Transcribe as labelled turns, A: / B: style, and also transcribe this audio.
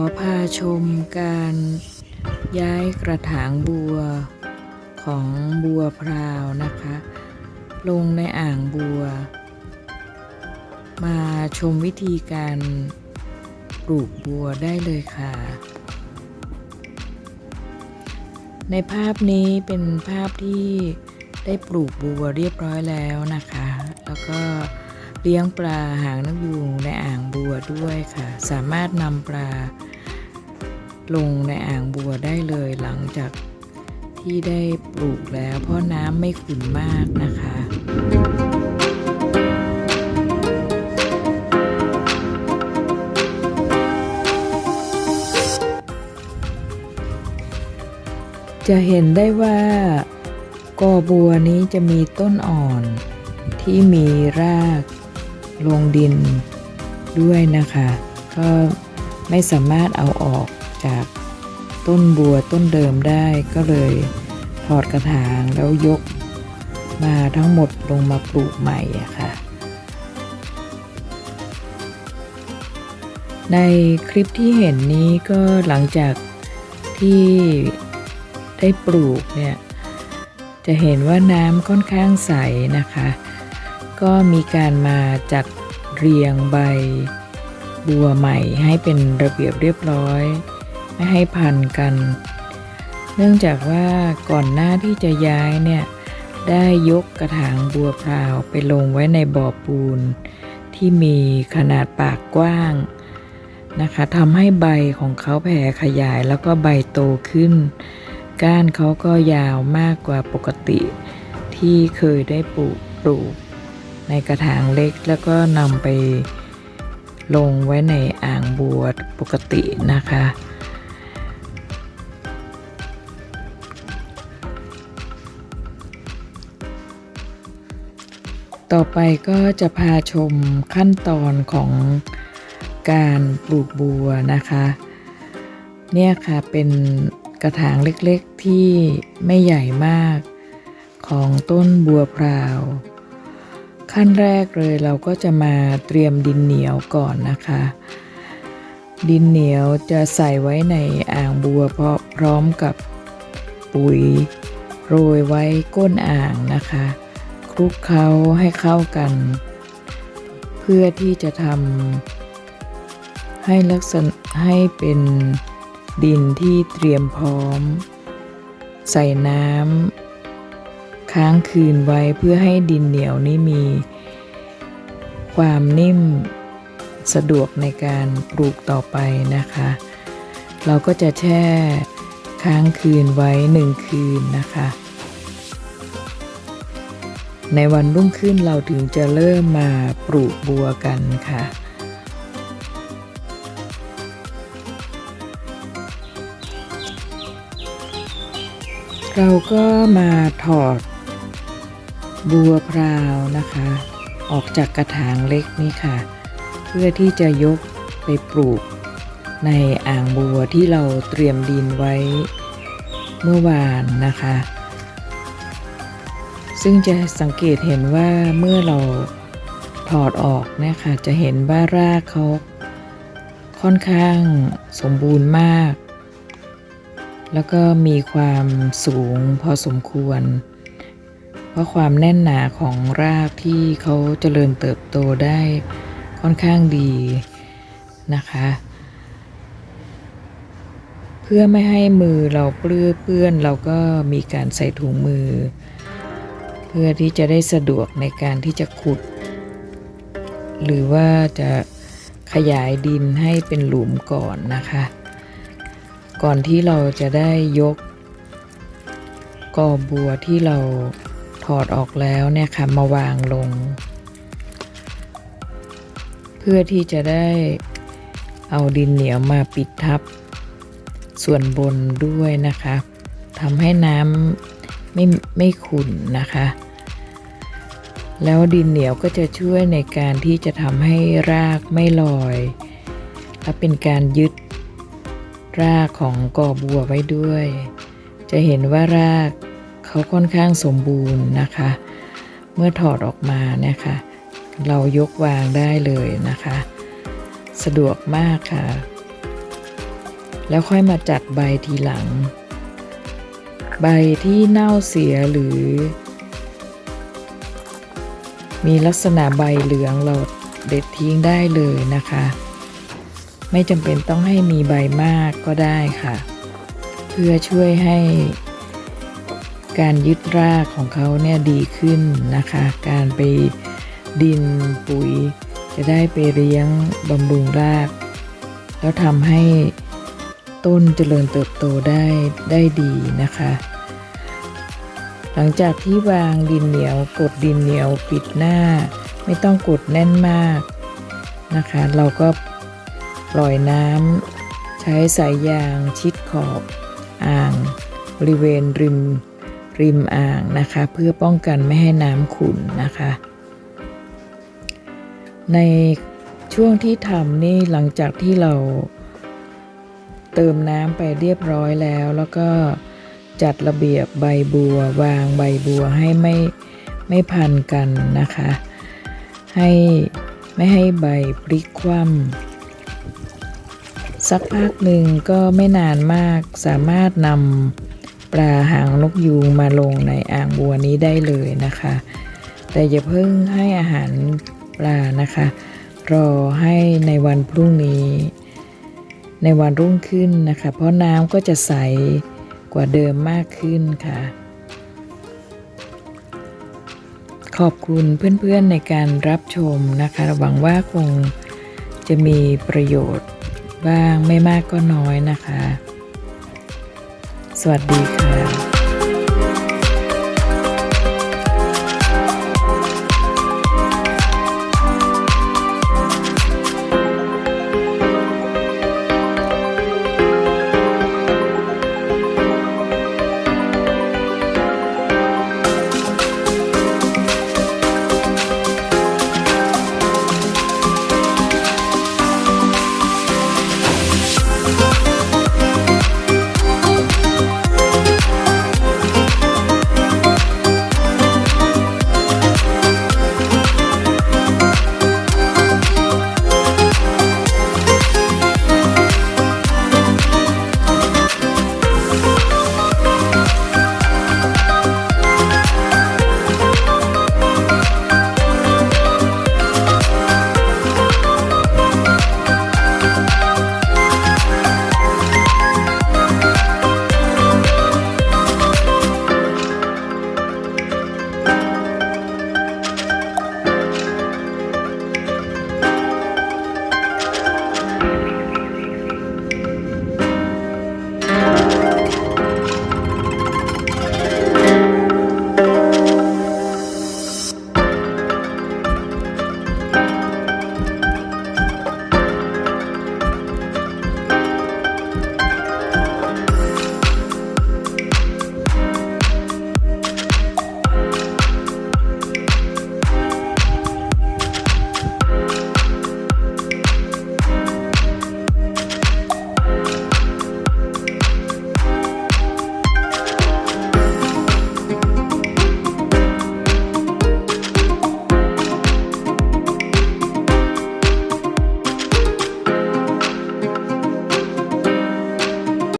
A: อพาชมการย้ายกระถางบัวของบัวพราวนะคะ ลงในอ่างบัว มาชมวิธีการปลูกบัวได้เลยค่ะ ในภาพนี้เป็นภาพที่ได้ปลูกบัวเรียบร้อยแล้วนะคะ แล้วก็ เลี้ยงปลาหางนกยูงในอ่างบัวด้วยค่ะ สามารถนำปลาลงในอ่างบัวได้เลยหลังจากที่ได้ปลูกแล้ว เพราะน้ำไม่ขุ่นมากนะคะจะเห็นได้ว่ากอบัวนี้จะมีต้นอ่อนที่มีราก ลงดินด้วยนะคะ ก็ไม่สามารถเอาออกจากต้นบัวต้นเดิมได้ก็เลยถอดกระถางแล้วยกมาทั้งหมดลงมาปลูกใหม่อะค่ะ ในคลิปที่เห็นนี้ก็หลังจากที่ได้ปลูกเนี่ย จะเห็นว่าน้ำค่อนข้างใสนะคะ ก็มีการมาจัดเรียงใบบัวใหม่ให้เป็นระเบียบเรียบร้อย ไม่ให้พันกัน เนื่องจากว่าก่อนหน้าที่จะย้ายเนี่ยได้ยกกระถางบัวพราวไปลงไว้ในบ่อปูน ที่มีขนาดปากกว้างนะคะทำให้ใบของเขาแผ่ขยายแล้วก็ใบโตขึ้น ก้านเขาก็ยาวมากกว่าปกติที่เคยได้ปลูกปลูก ในกระถางเล็กแล้วก็นำไปลงไว้ในอ่างบัวปกตินะคะ ต่อไปก็จะพาชมขั้นตอนของการปลูกบัวนะคะ เนี่ยค่ะเป็นกระถางเล็กๆที่ไม่ใหญ่มากของต้นบัวพราว ขั้นแรกเลยเราก็จะมาเตรียมดินเหนียวก่อนนะคะ ดินเหนียวจะใส่ไว้ในอ่างบัวเพราะพร้อมกับปุ๋ยโรยไว้ก้นอ่างนะคะ คลุกเคล้าให้เข้ากัน เพื่อที่จะทำให้ลักษณะให้เป็นดินที่เตรียมพร้อม ใส่น้ำ ค้างคืนไว้เพื่อให้ดินเหนียวนี้มี ความนิ่มสะดวกในการปลูกต่อไปนะคะ เราก็จะแช่ค้างคืนไว้หนึ่งคืนนะคะ ในวันรุ่งขึ้นเราถึงจะเริ่มมาปลูกบัวกันค่ะเราก็มาถอด บัวพราวนะคะ ออกจากกระถางเล็กนี่ค่ะ เพื่อที่จะยกไปปลูกในอ่างบัวที่เราเตรียมดินไว้เมื่อวานนะคะ ซึ่งจะสังเกตเห็นว่าเมื่อเราถอดออกเนี่ยค่ะจะเห็นว่ารากเขาค่อนข้างสมบูรณ์มาก แล้วก็มีความสูงพอสมควร เพราะความแน่นหนาของรากที่เขาเจริญเติบโตได้ค่อนข้างดีนะคะ เพื่อไม่ให้มือเราเปื้อเปื้อนเราก็มีการใส่ถุงมือ เพื่อที่จะได้สะดวกในการที่จะขุด หรือว่าจะขยายดินให้เป็นหลุมก่อนนะคะ ก่อนที่เราจะได้ยกกอบัวที่เรา ถอดออกแล้วเนี่ยค่ะมาวางลง เพื่อที่จะได้เอาดินเหนียวมาปิดทับ ส่วนบนด้วยนะคะทำให้น้ำไม่ไม่ขุ่นนะคะ แล้วดินเหนียวก็จะช่วยในการที่จะทำให้รากไม่ลอย และเป็นการยึดรากของกอบัวไว้ด้วย จะเห็นว่าราก เขาค่อนข้างสมบูรณ์นะคะ เมื่อถอดออกมาเนี่ยค่ะ เรายกวางได้เลยนะคะ สะดวกมากค่ะ แล้วค่อยมาจัดใบทีหลัง ใบที่เน่าเสียหรือ มีลักษณะใบเหลืองเราเด็ดทิ้งได้เลยนะคะ ไม่จำเป็นต้องให้มีใบมากก็ได้ค่ะ เพื่อช่วยให้ การยึดรากของเขาเนี่ยดีขึ้นนะคะ การไปดินปุ๋ย จะได้ไปเลี้ยงบำรุงราก แล้วทำให้ต้นเจริญเติบโตได้ได้ดีนะคะ หลังจากที่วางดินเหนียวกดดินเหนียวปิดหน้า ไม่ต้องกดแน่นมากนะคะ เราก็ปล่อยน้ำใช้สายยางชิดขอบอ่างบริเวณริม ริมอ่างนะคะ เพื่อป้องกันไม่ให้น้ำขุ่นนะคะ ในช่วงที่ทำนี่หลังจากที่เราเติมน้ำไปเรียบร้อยแล้ว แล้วก็จัดระเบียบใบบัว วางใบบัวให้ไม่ไม่พันกันนะคะ ให้ไม่ให้ใบพลิกคว่ำสักพักหนึ่งก็ไม่นานมากสามารถนำ ปลาหางนกยูงมาลงในอ่างบัวนี้ได้เลยนะคะ แต่อย่าเพิ่งให้อาหารปลานะคะ รอให้ในวันพรุ่งนี้ ในวันรุ่งขึ้นนะคะ เพราะน้ำก็จะใสกว่าเดิมมากขึ้นค่ะ ขอบคุณเพื่อนๆในการรับชมนะคะหวังว่าคงจะมีประโยชน์บ้างไม่มากก็น้อยนะคะ สวัสดีค่ะ